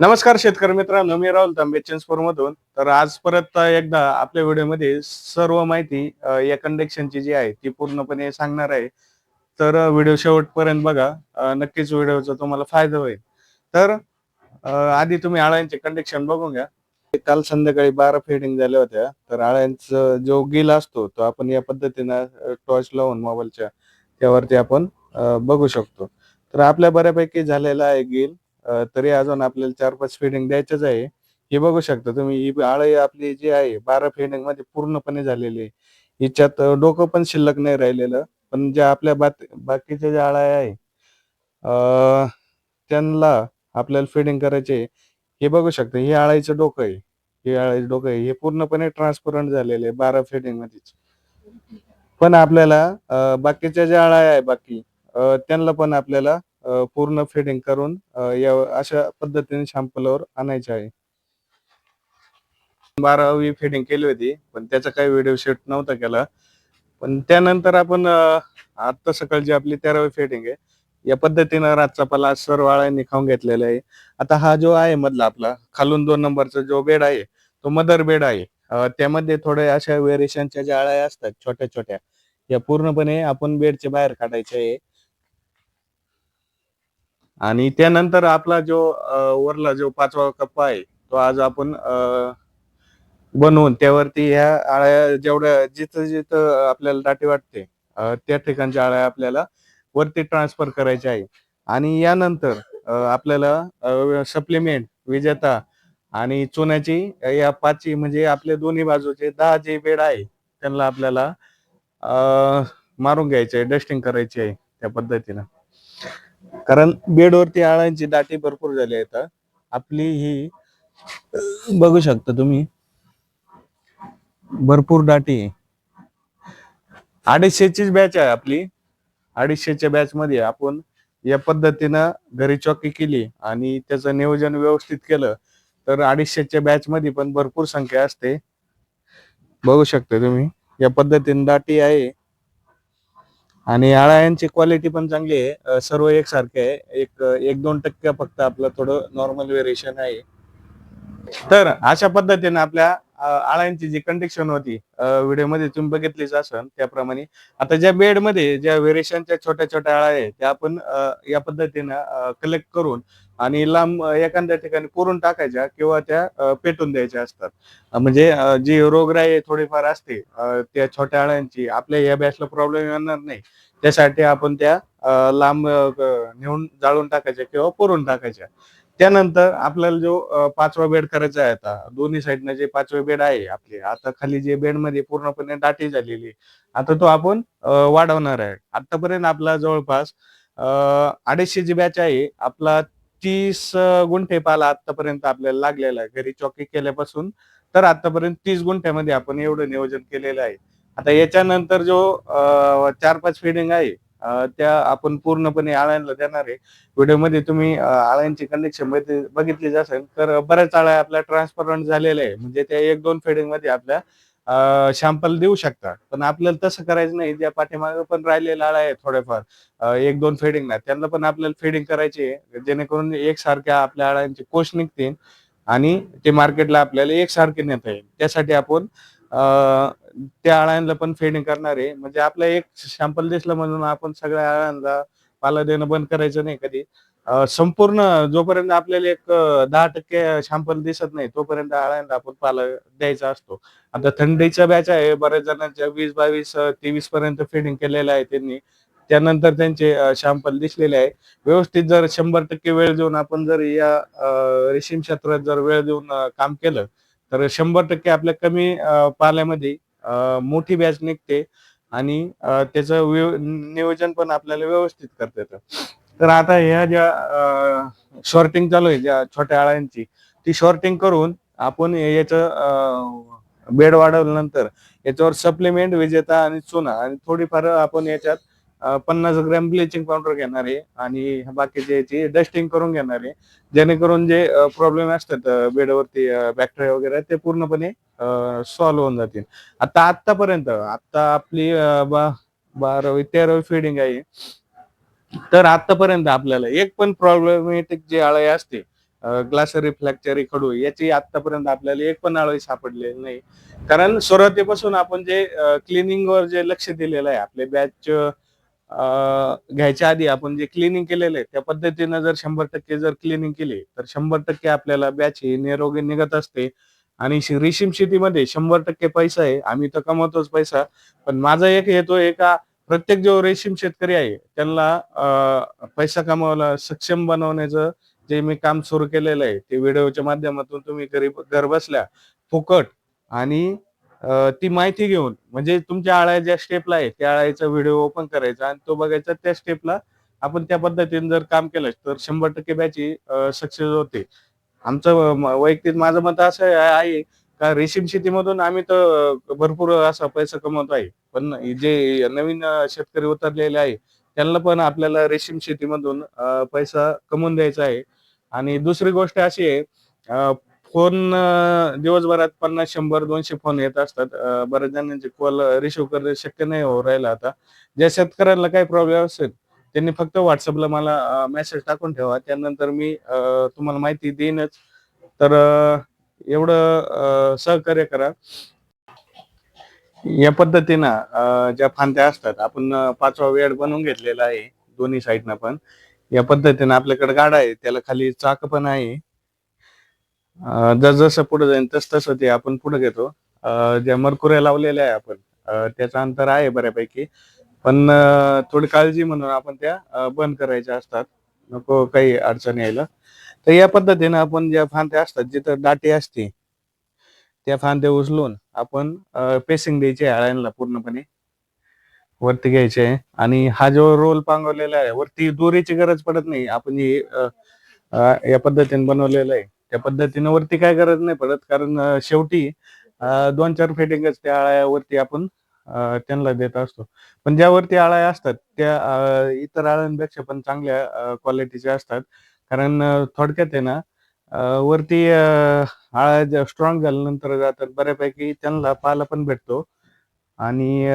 नमस्कार शेतकरी मित्रांनो मी राहुल तांबे चिंचपूर मधून. तर आज परत एकदा आपल्या व्हिडिओमध्ये सर्व माहिती या कंडक्शनची जी आहे ती पूर्णपणे सांगणार आहे. तर व्हिडिओ शेवटपर्यंत बघा नक्कीच व्हिडिओचा तुम्हाला फायदा होईल. तर आधी तुम्ही आळ्यांचे कंडक्शन बघून घ्या. काल संध्याकाळी बारा फेडिंग झाल्या होत्या. तर आळ्यांचा जो गिल असतो तो आपण या पद्धतीनं टॉर्च लावून मोबाईलच्या त्यावरती आपण बघू शकतो. तर आपल्या बऱ्यापैकी झालेला आहे गिल. तरी अजून आपल्याला चार पाच फिडिंग द्यायच्याच आहे. हे बघू शकता तुम्ही ही आळी आपली जी आहे बारा फिडिंगमध्ये पूर्णपणे झालेली आहे. हिच्यात डोकं पण शिल्लक नाही राहिलेलं पण ज्या आपल्या बात बाकीच्या ज्या आळ्या आहे त्यांना आपल्याला फिडिंग करायचे हे बघू शकता हे आळाईचं डोकं आहे. हे आळाईचं डोकं आहे. हे पूर्णपणे ट्रान्सपरंट झालेलं आहे बारा फिडिंग मध्येच. पण आपल्याला बाकीच्या ज्या आळ्या आहे बाकी त्यांना पण आपल्याला पूर्ण फिडिंग करून या अशा पद्धतीने शॅम्पलवर आणायचे आहे. बारावी फिडिंग केली होती पण त्याचा काही व्हिडिओ शूट नव्हता केला. पण त्यानंतर आपण आता सकाळची आपली तेरावी फिडिंग आहे या पद्धतीनं रातचा पाला सर्व आळ्यांनी खाऊन घेतलेला आहे. आता हा जो आहे मधला आपला खालून दोन नंबरचा जो बेड आहे तो मदर बेड आहे. त्यामध्ये थोड्या अशा व्हेरिएशनच्या ज्या आळ्या असतात छोट्या छोट्या या पूर्णपणे आपण बेडच्या बाहेर काढायच्या आहे. आणि त्यानंतर आपला जो वरला जो पाचवा कप्पा आहे तो आज आपण बनवून त्यावरती ह्या आळ्या जेवढ्या जिथं जिथं आपल्याला दाटी वाटते त्या ठिकाणच्या आळ्या आपल्याला वरती ट्रान्सफर करायच्या आहे. आणि यानंतर आपल्याला सप्लिमेंट विजेता आणि चुन्याची या पाचही म्हणजे आपले दोन्ही बाजूचे दहा जे बेड आहे त्यांना आपल्याला अ, मारून घ्यायचे आहे डस्टिंग करायची आहे त्या पद्धतीनं. कारण बेडवरती आळ्यांची दाटी भरपूर झाली आहेत आपली ही बघू शकता तुम्ही. भरपूर दाटी आहे. अडीचशेचीच बॅच आहे आपली. अडीचशेच्या बॅच मध्ये आपण या पद्धतीनं घरी चौकी केली आणि त्याचं नियोजन व्यवस्थित केलं तर अडीचशेच्या बॅच मध्ये पण भरपूर संख्या असते. बघू शकता तुम्ही या पद्धतीने दाटी आहे. आणि आळ्यांची क्वालिटी पण चांगली आहे. सर्व एकसारखे आहे. एक एक दोन टक्के फक्त आपलं थोडं नॉर्मल व्हेरिएशन आहे. तर अशा पद्धतीने आपल्या आळ्यांची जी कंडिक्शन होती व्हिडिओ तुम्ही बघितलीच असन त्याप्रमाणे. आता ज्या बेडमध्ये ज्या व्हेरिएशनच्या छोट्या छोट्या आळ्या आहेत त्या आपण या पद्धतीनं कलेक्ट करून आणि लांब एखाद्या ठिकाणी पुरून टाकायच्या किंवा त्या पेटून द्यायच्या असतात. म्हणजे जी रोगराई थोडीफार असते त्या छोट्या आळ्यांची आपल्या या बॅचला प्रॉब्लेम येणार नाही. त्यासाठी आपण त्या लांब नेऊन जाळून टाकायच्या किंवा पुरून टाकायच्या. त्यानंतर आपल्याला जो पाचवा बेड करायचा आहे आता दोन्ही साईडने जे पाचवे बेड आहे आपले आता खाली जे बेडमध्ये पूर्णपणे दाटी झालेली आता तो आपण वाढवणार आहे. आतापर्यंत आपला जवळपास अडीचशे जी बॅच आहे आपला तीस गुंठे पाला आतापर्यंत आपल्याला लागलेला आहे. घरी चौकी केल्यापासून तर आतापर्यंत तीस गुंठ्यामध्ये आपण एवढं नियोजन केलेलं आहे. आता याच्यानंतर जो चार पाच फिडिंग आहे त्या आपण पूर्णपणे आळ्यांना देणार आहे. व्हिडिओमध्ये तुम्ही आळ्यांची कंडिक्शन बघितली असेल. तर बऱ्याच आळ्या आपल्या ट्रान्सपरंट झालेल्या आहे. म्हणजे त्या एक दोन फेडिंगमध्ये आपल्या शॅम्पल देऊ शकतात. पण आपल्याला तसं करायचं नाही. ज्या पाठीमागे पण राहिलेल्या आळ्या आहेत थोड्याफार. एक दोन फेडिंग ना त्यांना पण आपल्याला फेडिंग करायची आहे. जेणेकरून एकसारख्या आपल्या आळ्यांचे कोष निघतील आणि ते मार्केटला आपल्याला एकसारखे नेता येईल. त्यासाठी आपण त्या अळ्यांना पण फेडिंग करणार. आहे म्हणजे आपला एक सॅम्पल दिसलं म्हणून आपण सगळ्या अळ्यांना पाला देणं बंद करायचं नाही कधी. संपूर्ण जोपर्यंत आपल्याला एक दहा टक्के शॅम्पल दिसत नाही तोपर्यंत आळ्यांना आपण पाला द्यायचा असतो. आता थंडीचा बॅच आहे बऱ्याच जणांच्या वीस बावीस तेवीस पर्यंत फिडिंग केलेलं आहे त्यांनी. त्यानंतर त्यांचे शॅम्पल दिसलेले आहे. व्यवस्थित जर शंभर टक्के वेळ देऊन आपण जर या रेशीम क्षेत्रात जर वेळ देऊन काम केलं तर शंभर टक्के आपल्या कमी पाल्यामध्ये मोठी बॅच निघते आणि त्याचं नियोजन पण आपल्याला व्यवस्थित करता येतं. तर आता ह्या ज्या शॉर्टिंग चालू आहे ज्या छोट्या आळ्यांची ती शॉर्टिंग करून आपण याचं बेड वाढवल्यानंतर याच्यावर सप्लिमेंट विजेता आणि चुना आणि थोडीफार आपण याच्यात पन्नास ग्रॅम ब्लिचिंग पावडर घेणार आहे आणि बाकीचे याची डस्टिंग करून घेणार आहे. जेणेकरून जे प्रॉब्लेम असतात बेडवरती बॅक्टेरिया वगैरे ते पूर्णपणे सॉल्व्ह होऊन जातील. आता आतापर्यंत आता आपली बा बारावी तेरावी फिडिंग आहे. तर आतापर्यंत आपल्याला एक पण प्रॉब्लेमॅटिक जी आळी असते ग्लासरी फ्लॅक्चरी खडू याची आतापर्यंत आपल्याला एक पण आळी सापडलेली नाही. कारण सुरुवातीपासून आपण जे क्लिनिंग वर जे लक्ष दिलेलं आहे आपले बॅच घ्यायच्या आधी आपण जे क्लिनिंग केलेलं आहे त्या पद्धतीनं जर शंभर टक्के जर क्लिनिंग केली तर शंभर टक्के आपल्याला बॅच ही निरोगी निघत असते. आणि रेशीम शेतीमध्ये शंभर टक्के पैसा आहे आम्ही तर कमवतोच पैसा. पण माझा एक हेतो एका प्रत्येक जो रेशीम शेतकरी आहे त्यांना पैसा कमवायला सक्षम बनवण्याचं जे मी काम सुरू केलेलं आहे ते व्हिडिओच्या माध्यमातून तुम्ही घरी घर बसल्या फुकट आणि ती माहिती घेऊन म्हणजे तुमच्या आळ्या ज्या स्टेपला आहे त्या आळ्याचा व्हिडिओ ओपन करायचा आणि तो बघायचा त्या स्टेपला आपण त्या पद्धतीने जर काम केलं तर शंभर टक्के बॅची सक्सेस होते. आमचं वैयक्तिक माझं मत असं आहे का रेशीम शेतीमधून आम्ही तर भरपूर असा पैसा कमवतो आहे. पण जे नवीन शेतकरी उतरलेले आहे त्यांना पण आपल्याला रेशीम शेतीमधून पैसा कमवून द्यायचा आहे. आणि दुसरी गोष्ट अशी आहे फोन दिवसभरात पन्नास शंभर दोनशे फोन येत असतात. बऱ्याच जणांचे कॉल रिसिव्ह करणं शक्य नाही हो राहिलं आता. ज्या शेतकऱ्यांना काही प्रॉब्लेम असेल त्यांनी फक्त व्हॉट्सअपला मला मेसेज टाकून ठेवा. त्यानंतर मी तुम्हाला माहिती देईनच. तर एवढं सहकार्य करा. या पद्धतीनं ज्या फांद्या असतात आपण पाचवा वेळ बनवून घेतलेला आहे दोन्ही साईडनं पण. या पद्धतीनं आपल्याकडे गाडा आहे त्याला खाली चाक पण आहे. जसजसं जसं पुढे जाईल तस तसं ते आपण पुढे घेतो. ज्या मरकुऱ्या लावलेल्या आहे आपण त्याचं अंतर आहे बऱ्यापैकी. पण थोडी काळजी म्हणून आपण त्या बंद करायच्या असतात. नको काही अडचण यायला. तर या पद्धतीनं आपण ज्या फांद्या असतात जिथं दाटी असते त्या फांद्या उचलून आपण पेसिंग द्यायचे आळ्यांना पूर्णपणे. वरती घ्यायचे आहे. आणि हा जो रोल पांगवलेला आहे वरती दोरीची गरज पडत नाही. आपण ही या पद्धतीने बनवलेलं आहे. त्या पद्धतीनं वरती काय गरज नाही पडत कारण शेवटी दोन चार फिटिंगच त्या आळ्यावरती आपण त्यांना देत असतो. पण ज्यावरती आळ्या असतात त्या इतर आळ्यांपेक्षा पण चांगल्या क्वालिटीच्या असतात. कारण थोडक्यात आहे ना वरती आळ्या स्ट्रॉंग झाल्यानंतर जातात बऱ्यापैकी त्यांना पाला पण भेटतो. आणि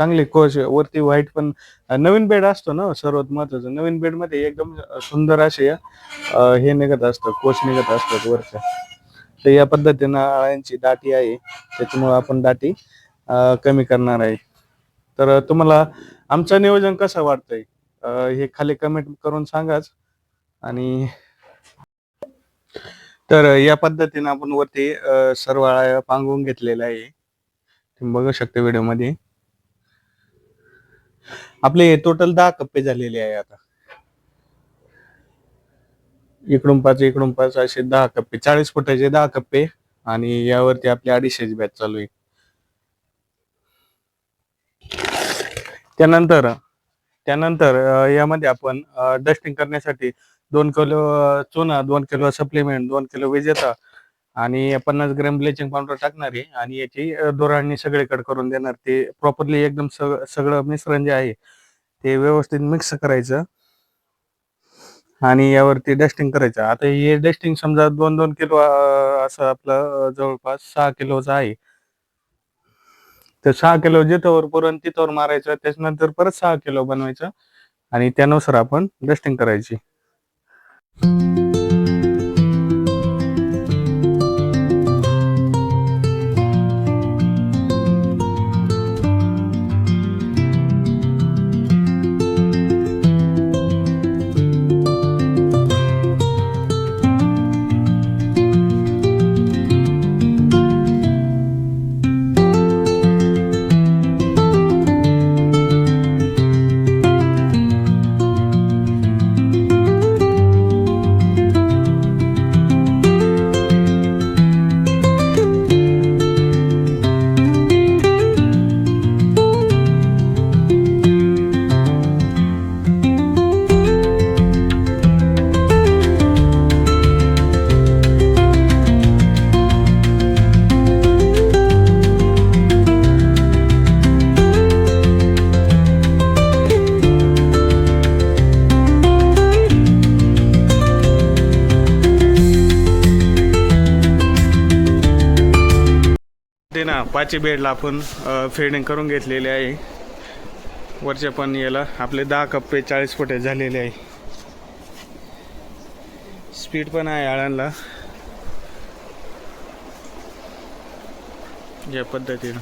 चांगले कोच वरती व्हाईट पण नवीन बेड असतो ना सर्वात महत्वाचं. नवीन बेडमध्ये एकदम सुंदर असे हे निघत असतं कोच निघत असतात वरच्या. तर या पद्धतीनं आळ्यांची दाटी आहे. त्याच्यामुळे आपण दाटी कमी करणार आहे. तर तुम्हाला आमचं नियोजन कसं वाटतंय? हे खाली कमेंट करून सांगाच. आणि तर या पद्धतीनं आपण वरती सर्व आळ्या पांगवून घेतलेल्या आहे. तुम्ही बघू शकता व्हिडिओमध्ये. आपले टोटल दहा कप्पे झालेले आहे आता. इकडून पाच इकडून पाच असे दहा कप्पे चाळीस फुटाचे दहा कप्पे आणि यावरती आपली अडीचशेची बॅच चालू आहे. त्यानंतर त्यानंतर यामध्ये आपण डस्टिंग करण्यासाठी दोन किलो चुना दोन किलो सप्लिमेंट दोन किलो विजेता आणि पन्नास ग्रॅम ब्लिचिंग पावडर टाकणार आहे आणि याची दोरांनी सगळे सगळीकडे करून देणार. ते प्रॉपरली एकदम सगळं मिश्रण जे आहे ते व्यवस्थित मिक्स करायचं. आणि यावरती डस्टिंग करायचं. आता हे डस्टिंग समजा दोन दोन किलो असं आपलं जवळपास सहा किलोचं आहे. तर सहा किलो जिथवर पुरण तिथवर मारायचं त्याच्यानंतर परत सहा किलो बनवायचं. आणि त्यानुसार आपण डस्टिंग करायची. पाची बेडला आपण फेडिंग करून घेतलेली आहे. वरच्या पण याला आपले दहा कप्पे चाळीस फुटे झालेले आहे. स्पीड पण आहे आळ्यांना या पद्धतीनं.